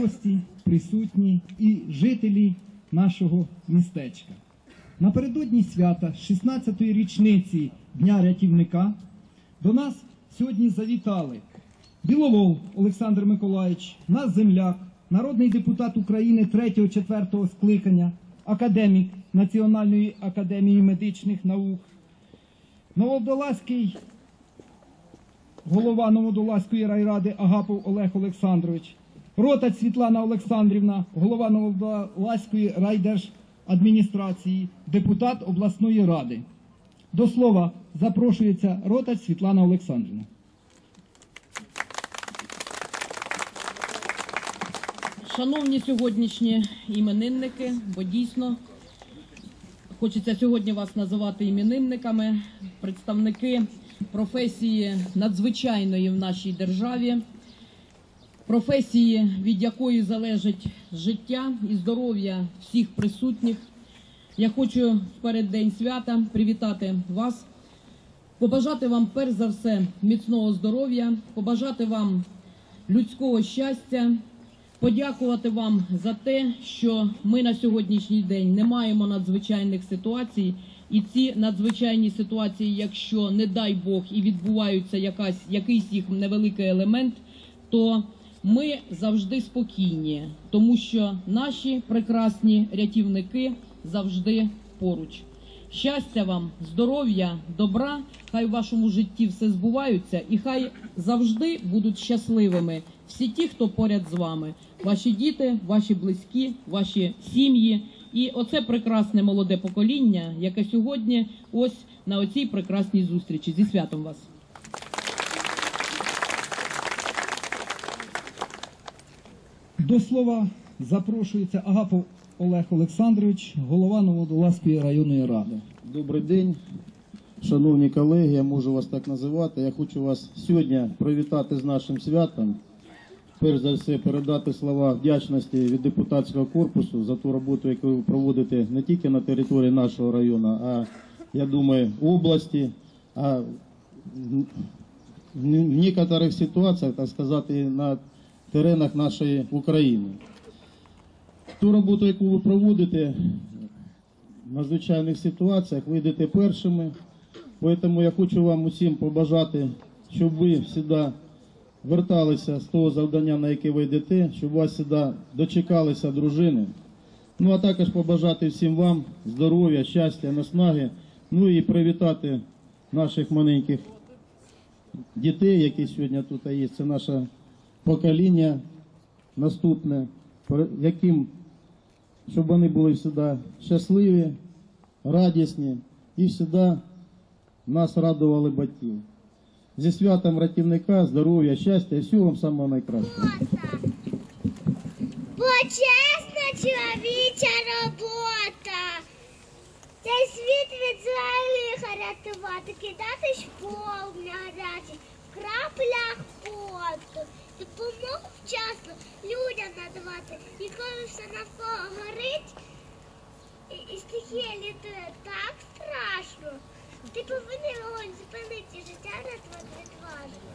гості, присутні і жителі нашого містечка. Напередодні свята 16-ї річниці Дня рятівника до нас сьогодні завітали Біловол Олександр Миколаївич, наш земляк, народний депутат України 3-4 скликання, академік Національної академії медичних наук, Новодолазький голова Новодолазької райради Агапов Олег Олександрович, Ротаць Світлана Олександрівна, голова Новодолазької райдержадміністрації, депутат обласної ради. До слова запрошується Ротаць Світлана Олександрівна. Шановні сьогоднішні іменинники, бо дійсно хочеться сьогодні вас називати іменинниками, представники професії надзвичайної в нашій державі, професії, від якої залежить життя і здоров'я всіх присутніх. Я хочу в переддень свята привітати вас, побажати вам перш за все міцного здоров'я, побажати вам людського щастя, подякувати вам за те, що ми на сьогоднішній день не маємо надзвичайних ситуацій, і ці надзвичайні ситуації, якщо не дай Бог і відбуваються якась якийсь їх невеликий елемент, то ми завжди спокійні, тому що наші прекрасні рятівники завжди поруч. Щастя вам, здоров'я, добра, хай в вашому житті все збуваються, і хай завжди будуть щасливими всі ті, хто поряд з вами, ваші діти, ваші близькі, ваші сім'ї. І оце прекрасне молоде покоління, яке сьогодні ось на оцій прекрасній зустрічі. Зі святом вас. До слова запрошується Агапов Олег Олександрович, голова Новодолазької районної ради. Добрий день, шановні колеги, я можу вас так називати. Я хочу вас сьогодні привітати з нашим святом. Перш за все, передати слова вдячності від депутатського корпусу за ту роботу, яку ви проводите не тільки на території нашого району, а я думаю, області, а в некоторих ситуаціях, так сказати, на теренах нашої України. Ту роботу, яку ви проводите, в надзвичайних ситуаціях ви йдете першими. Тому я хочу вам усім побажати, щоб ви завжди верталися з того завдання, на яке ви йдете, щоб вас завжди дочекалися дружини. Ну а також побажати всім вам здоров'я, щастя, наснаги, ну і привітати наших маленьких дітей, які сьогодні тут є. Це наше покоління наступне, яким щоб вони були завжди щасливі, радісні і завжди нас радували батьків. Зі святом ратівника, здоров'я, щастя і всього вам самого найкращого. Почесна чоловіча робота. Цей світ від зла лиха рятувати, кидати шпол на гарячий, в краплях поту, Допомог вчасно людям надавати. І коли все навколо горить, і, стихія літує так страшно. Ти повинен вогонь зупинити життя рятувати відважно.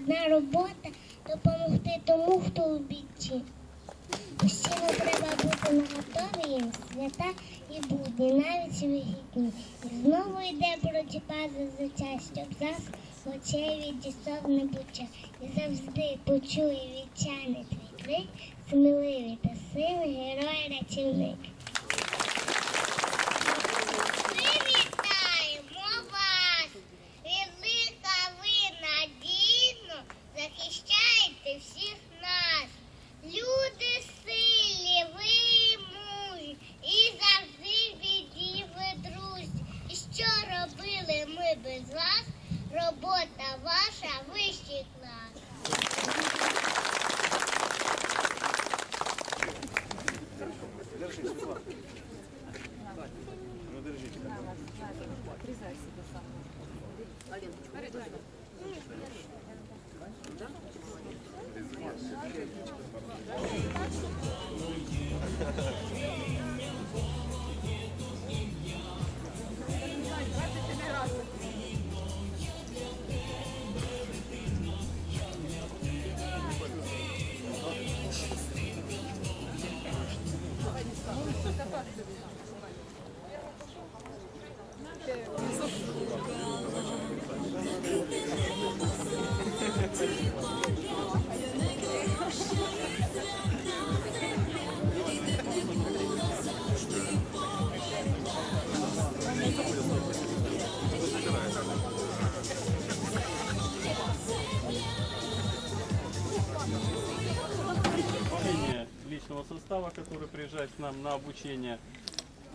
Складна робота допомогти тому, хто у біді. Усім треба бути наготові свята і будні, навіть вихідні. І знову йде боротьба за життя, щоб зас очей відісов не буча. І завжди почує відчаний твій крик, сміливий та сильний герой-рятівник. Ми приезжает к нам на обучение,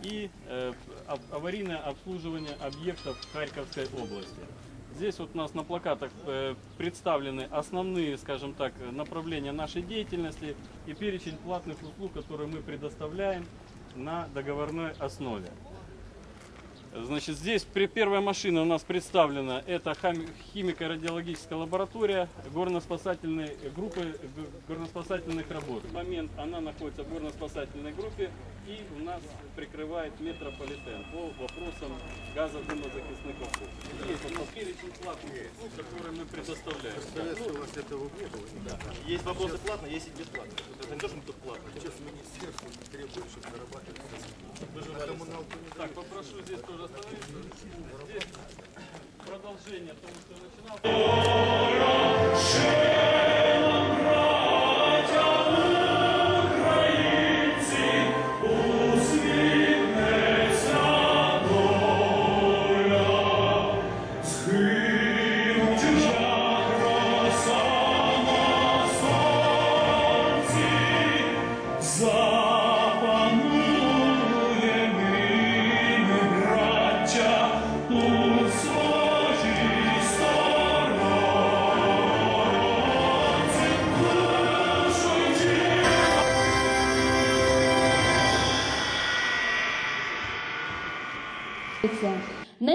и э, ав- аварийное обслуживание объектов Харьковской области. Здесь вот у нас на плакатах э, представлены основные, скажем так, направления нашей деятельности и перечень платных услуг, которые мы предоставляем на договорной основе. Значит, здесь первая машина у нас представлена. Это химико-радиологическая лаборатория горно-спасательной группы горно-спасательных работ. В момент она находится в горно-спасательной группе и у нас прикрывает метрополитен по вопросам газодымозахисных оков. Есть у нас перечень платных услуг, которые мы предоставляем. у вас этого нету. Да. Есть вопросы платно, есть и бесплатно. Это не то, что мы тут платно. Сейчас министерство требует, чтобы зарабатывать. Не Так, попрошу здесь тоже продолжение того, что начинал.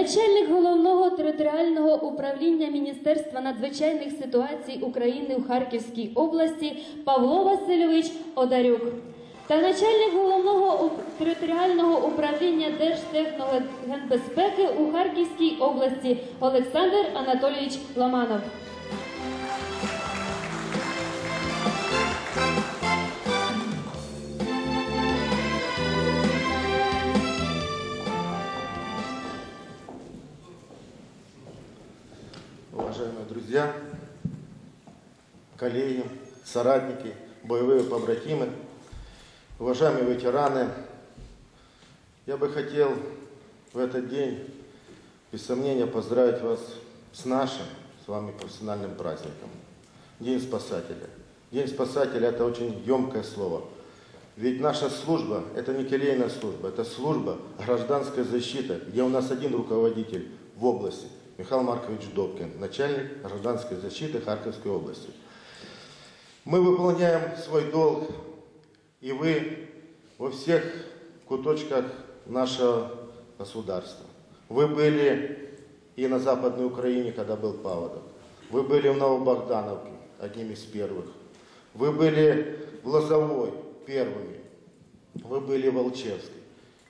Начальник головного територіального управління Міністерства надзвичайних ситуацій України у Харківській області Павло Васильович Одарюк та начальник головного територіального управління Держтехногенбезпеки у Харківській області Олександр Анатолійович Ламанов. Друзья, коллеги, соратники, боевые побратимы, уважаемые ветераны, я бы хотел в этот день, без сомнения, поздравить вас с нашим, с вами профессиональным праздником. День спасателя. День спасателя – это очень емкое слово. Ведь наша служба – это не келейная служба, это служба гражданской защиты, где у нас один руководитель в области – Михаил Маркович Добкин, начальник гражданской защиты Харьковской области. Мы выполняем свой долг, и вы во всех куточках нашего государства. Вы были и на Западной Украине, когда был паводок. Вы были в Новобогдановке, одним из первых. Вы были в Лозовой первыми. Вы были в Волчевской.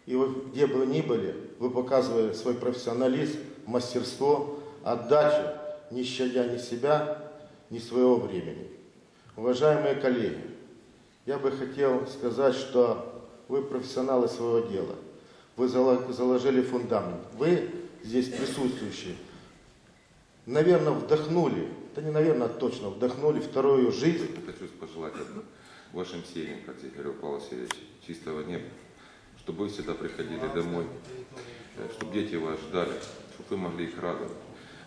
И вы, где бы вы ни были, вы показывали свой профессионализм, мастерство, отдачу, не щадя ни себя, ни своего времени. Уважаемые коллеги, я бы хотел сказать, что вы профессионалы своего дела. Вы зало- заложили фундамент. Вы здесь присутствующие, наверное, вдохнули, да не наверное, а точно вдохнули вторую жизнь Хочу пожелать одно. вашим семьям, как здесь говорил Павел Васильевич, чистого неба, чтобы вы всегда приходили домой, чтобы дети вас ждали, чтобы вы могли их радовать.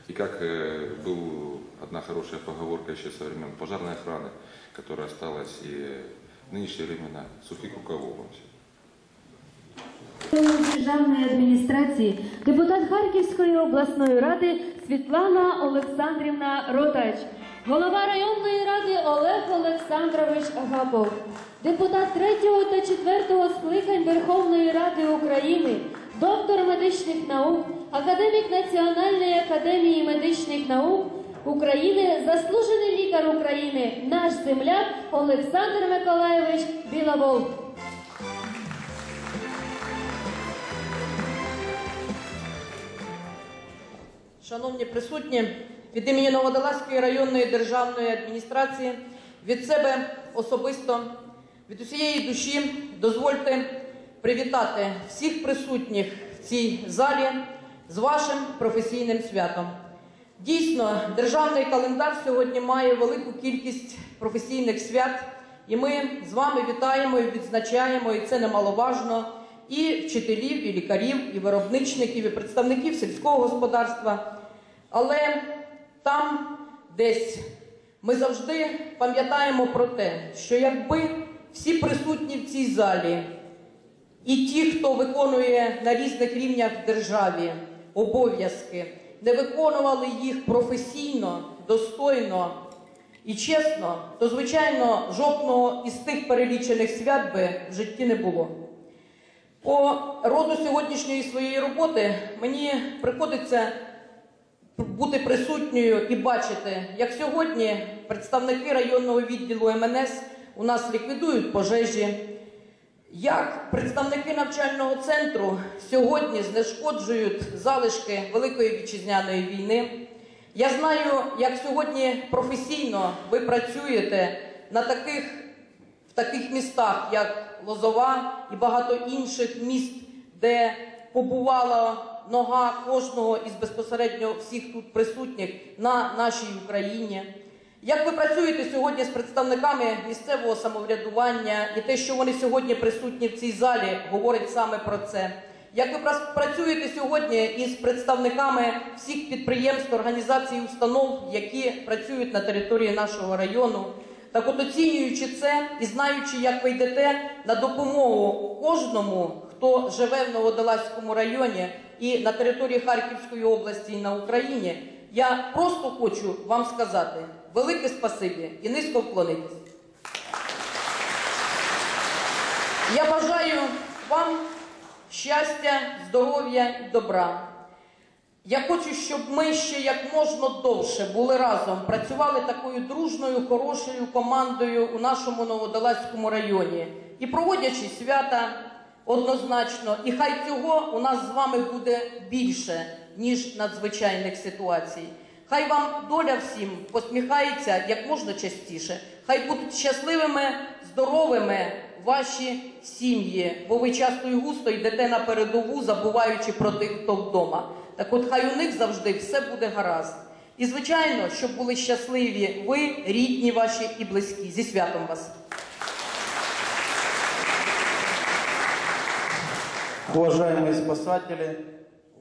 И как э, был одна хорошая поговорка еще со времен пожарной охраны, которая осталась и в нынешние времена, сухих рукавов вам всем. державної адміністрації, депутат Харківської обласної ради Світлана Олександрівна Ротач, голова районної ради Олег Олександрович Агапов, депутат 3 та 4 скликань Верховної Ради України, доктор медичних наук, академік Національної академії медичних наук України, заслужений лікар України, наш земляк Олександр Миколаєвич Біловол. Шановні присутні, від імені Новодолазької районної державної адміністрації, від себе особисто, від усієї душі дозвольте привітати всіх присутніх в цій залі з вашим професійним святом. Дійсно, державний календар сьогодні має велику кількість професійних свят, і ми з вами вітаємо і відзначаємо, і це немаловажно, і вчителів, і лікарів, і виробничників, і представників сільського господарства. Але там десь ми завжди пам'ятаємо про те, що якби всі присутні в цій залі і ті, хто виконує на різних рівнях в державі обов'язки, не виконували їх професійно, достойно і чесно, то звичайно жодного із тих перелічених свят би в житті не було. По роду сьогоднішньої своєї роботи мені приходиться бути присутньою і бачити, як сьогодні представники районного відділу МНС у нас ліквідують пожежі, як представники навчального центру сьогодні знешкоджують залишки Великої вітчизняної війни. Я знаю, як сьогодні професійно ви працюєте на таких, в таких містах, як Лозова і багато інших міст, де побувала нога кожного із безпосередньо всіх тут присутніх на нашій Україні. Як ви працюєте сьогодні з представниками місцевого самоврядування, і те, що вони сьогодні присутні в цій залі, говорить саме про це. Як ви працюєте сьогодні із представниками всіх підприємств, організацій, установ, які працюють на території нашого району, так от оцінюючи це і знаючи, як ви йдете на допомогу кожному, хто живе в Новодолазькому районі і на території Харківської області і на Україні, я просто хочу вам сказати велике спасибі і низько вклонитись. Я бажаю вам щастя, здоров'я і добра. Я хочу, щоб ми ще як можна довше були разом, працювали такою дружною, хорошою командою у нашому Новодолазькому районі. І проводячи свята однозначно, і хай цього у нас з вами буде більше, ніж надзвичайних ситуацій. Хай вам доля всім посміхається як можна частіше. Хай будуть щасливими, здоровими ваші сім'ї, бо ви часто і густо йдете на передову, забуваючи про тих, хто вдома. Так от хай у них завжди все буде гаразд. І звичайно, щоб були щасливі ви, рідні ваші і близькі. Зі святом вас! Уважаемые спасатели,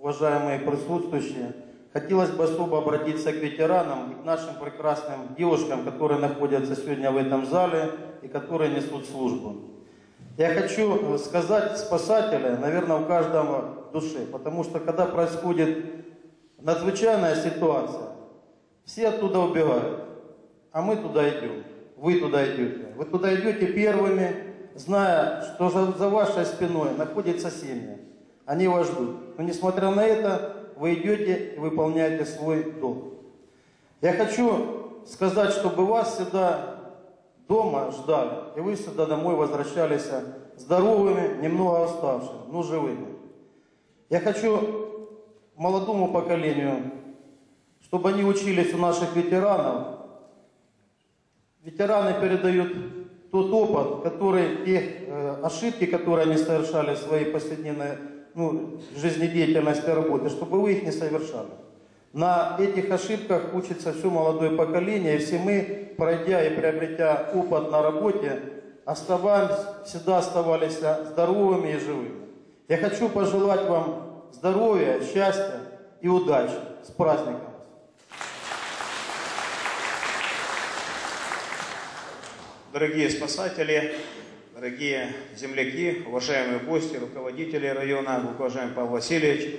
уважаемые присутствующие, хотелось бы особо обратиться к ветеранам и к нашим прекрасным девушкам, которые находятся сегодня в этом зале и которые несут службу. Я хочу сказать спасателя, наверное, у каждого в душе, потому что когда происходит надзвычайная ситуация, все оттуда убегают, а мы туда идем, вы туда идете. Вы туда идете первыми, зная, что за вашей спиной находится семья. Они вас ждут. Но несмотря на это, вы идете и выполняете свой долг. Я хочу сказать, чтобы вас всегда дома ждали, и вы сюда домой возвращались здоровыми, немного уставшими, но живыми. Я хочу молодому поколению, чтобы они учились у наших ветеранов. Ветераны передают тот опыт, который, те э, ошибки, которые они совершали в своей повседневной ну, жизнедеятельности работы, чтобы вы их не совершали. На этих ошибках учится все молодое поколение, и все мы, пройдя и приобретя опыт на работе, оставались, всегда оставались здоровыми и живыми. Я хочу пожелать вам здоровья, счастья и удачи. С праздником! Дорогие спасатели, дорогие земляки, уважаемые гости, руководители района, уважаемый Павел Васильевич,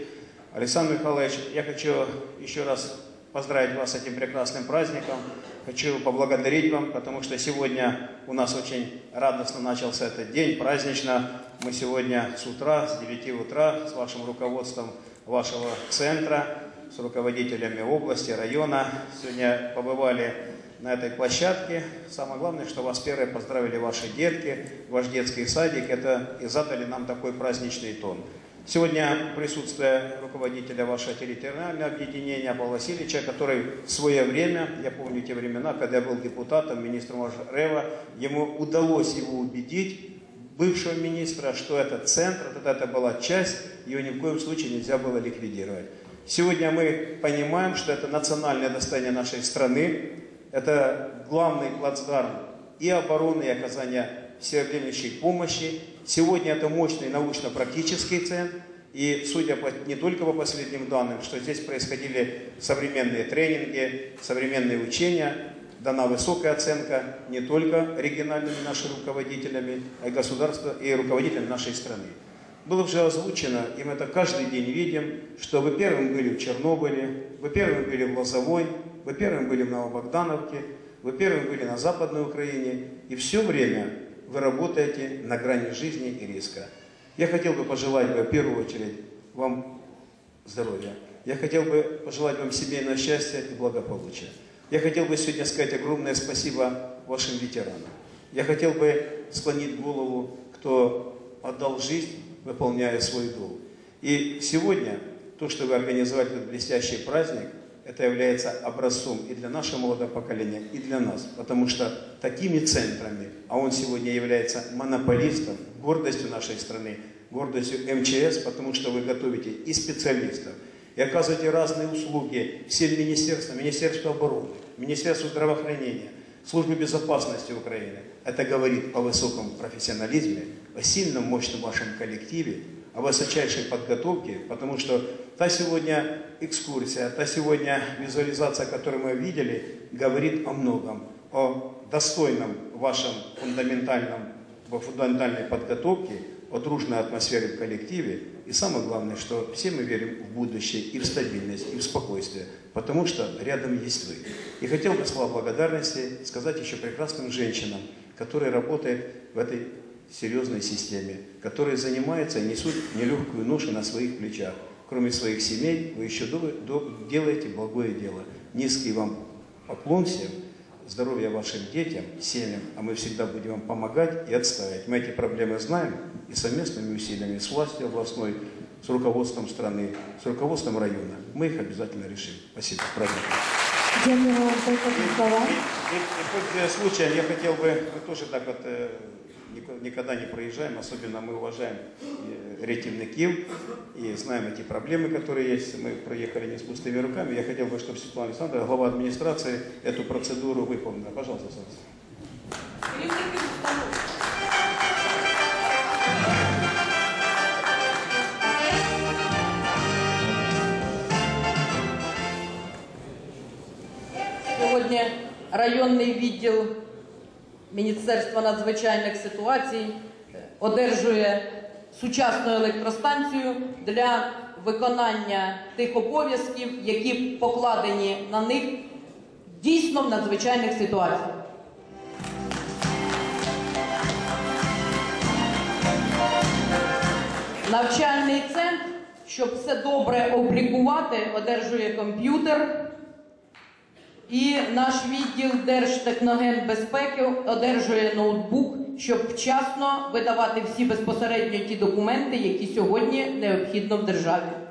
Александр Михайлович, я хочу еще раз поздравить вас с этим прекрасным праздником. Хочу поблагодарить вам, потому что сегодня у нас очень радостно начался этот день, празднично. Мы сегодня с утра, с 9 утра, с вашим руководством вашего центра, с руководителями области, района, сегодня побывали на этой площадке. Самое главное, что вас первые поздравили ваши детки, ваш детский садик, это и задали нам такой праздничный тон. Сегодня присутствие руководителя вашего территориального объединения Павла Васильевича, который в свое время, я помню те времена, когда я был депутатом, министром Рева, ему удалось его убедить, бывшего министра, что этот центр, вот это была часть, ее ни в коем случае нельзя было ликвидировать. Сегодня мы понимаем, что это национальное достояние нашей страны, это главный плацдарм и обороны, и оказания всеобъемлющей помощи. Сегодня это мощный научно-практический центр. И судя по, не только по последним данным, что здесь происходили современные тренинги, современные учения, дана высокая оценка не только региональными нашими руководителями, а и государства и руководителями нашей страны. Было уже озвучено, и мы это каждый день видим, что вы первым были в Чернобыле, вы первым были в Лозовой, вы первым были в Новобогдановке, вы первым были на Западной Украине, и все время вы работаете на грани жизни и риска. Я хотел бы пожелать бы, в первую очередь, вам здоровья. Я хотел бы пожелать вам семейного счастья и благополучия. Я хотел бы сегодня сказать огромное спасибо вашим ветеранам. Я хотел бы склонить голову, кто отдал жизнь, выполняя свой долг. И сегодня то, что вы организовали этот блестящий праздник, это является образцом и для нашего молодого поколения, и для нас. Потому что такими центрами, а он сегодня является монополистом, гордостью нашей страны, гордостью МЧС, потому что вы готовите и специалистов, и оказываете разные услуги всем министерствам, Министерству обороны, Министерству здравоохранения, Службе безопасности Украины. Это говорит о высоком профессионализме, о сильном, мощном вашем коллективе, о высочайшей подготовке, потому что та сегодня экскурсия, та сегодня визуализация, которую мы видели, говорит о многом, о достойном вашем фундаментальном, фундаментальной подготовке, о дружной атмосфере в коллективе. И самое главное, что все мы верим в будущее и в стабильность, и в спокойствие, потому что рядом есть вы. И хотел бы слова благодарности сказать еще прекрасным женщинам, которые работают в этой серьезной системе, которые занимаются и несут нелегкую ношу на своих плечах. Кроме своих семей, вы еще делаете благое дело. Низкий вам поклон всем, здоровья вашим детям, семьям, а мы всегда будем вам помогать и отставить. Мы эти проблемы знаем и совместными усилиями с властью областной, с руководством страны, с руководством района мы их обязательно решим. Спасибо. Слова. И, и пользуясь случаем, я хотел бы, мы тоже так вот э, нико- никогда не проезжаем, особенно мы уважаем э, рятівників и знаем эти проблемы, которые есть. Мы проехали не с пустыми руками. Я хотел бы, чтобы Светлана Александровна, глава администрации, эту процедуру выполнила. Пожалуйста, Светлана. Сьогодні районний відділ Міністерства надзвичайних ситуацій одержує сучасну електростанцію для виконання тих обов'язків, які покладені на них дійсно в надзвичайних ситуаціях. Навчальний центр, щоб все добре облікувати, одержує комп'ютер. І наш відділ Держтехногенбезпеки одержує ноутбук, щоб вчасно видавати всі безпосередньо ті документи, які сьогодні необхідно в державі.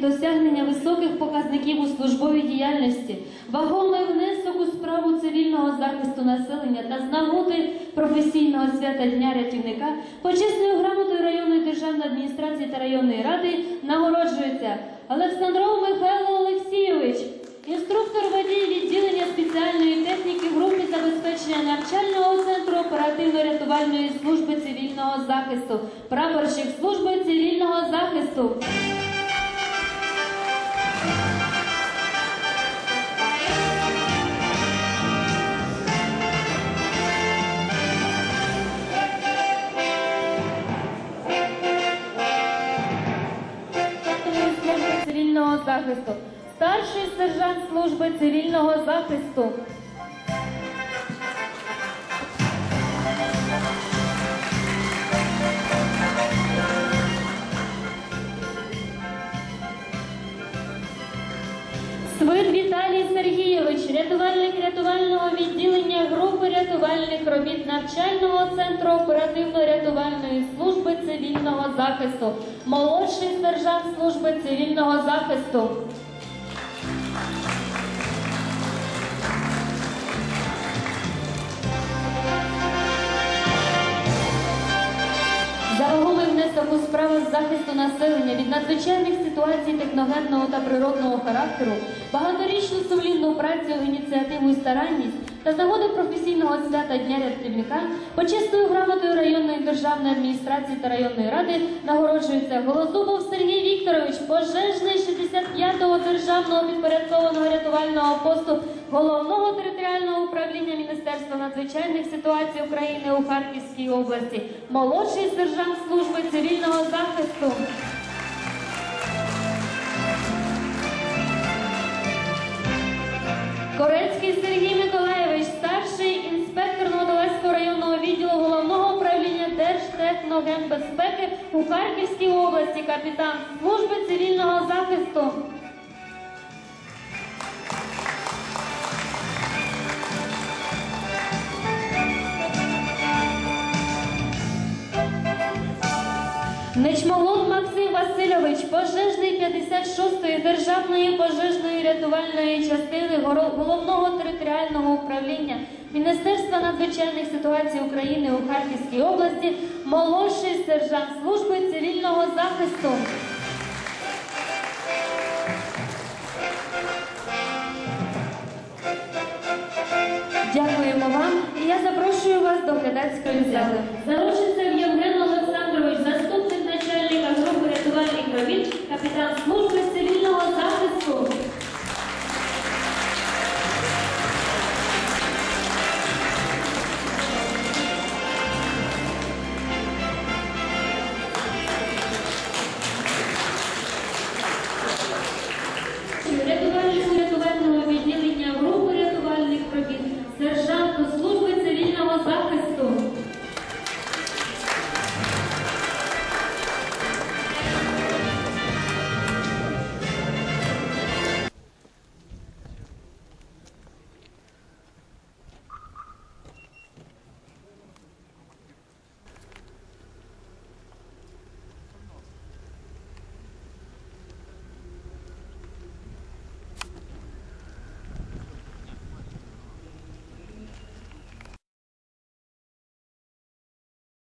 Досягнення високих показників у службовій діяльності, вагомий внесок у справу цивільного захисту населення та з нагоди професійного свята Дня рятівника, почесною грамотою районної державної адміністрації та районної ради нагороджується Олександров Михайло Олексійович. Інструктор водій відділення спеціальної техніки групи забезпечення навчального центру оперативно-рятувальної служби цивільного захисту, прапорщик служби цивільного захисту. Захисту, старший сержант служби цивільного захисту. Свит Віталій Сергійович, рятувальник рятувального відділення групи рятувальних робіт навчального центру оперативно-рятувальної цивільного захисту, молодший сержант служби цивільного захисту. За вагомий внесок у справах захисту населення від надзвичайних ситуацій техногенного та природного характеру, багаторічну сумлінну працю, ініціативу і старанність та з нагоди професійного свята Дня рятівника почесною грамотою районної державної адміністрації та районної ради нагороджується Голозубов Сергій Вікторович, пожежний 65-го державного підпорядкованого рятувального посту головного територіального управління Міністерства надзвичайних ситуацій України у Харківській області, молодший сержант служби цивільного захисту. Корецький Сергій Миколаєвич, головного управління Держтехногенбезпеки у Харківській області, капітан служби цивільного захисту. Нечмолот Максим Васильович, пожежний 56-ї державної пожежної рятувальної частини головного територіального управління Міністерства надзвичайних ситуацій України у Харківській області, молодший сержант служби цивільного захисту. Дякуємо вам. І я запрошую вас до глядацької зали. Заручиться Євген Олександрович, заступник начальника групи рятувальних робіт, капітан служби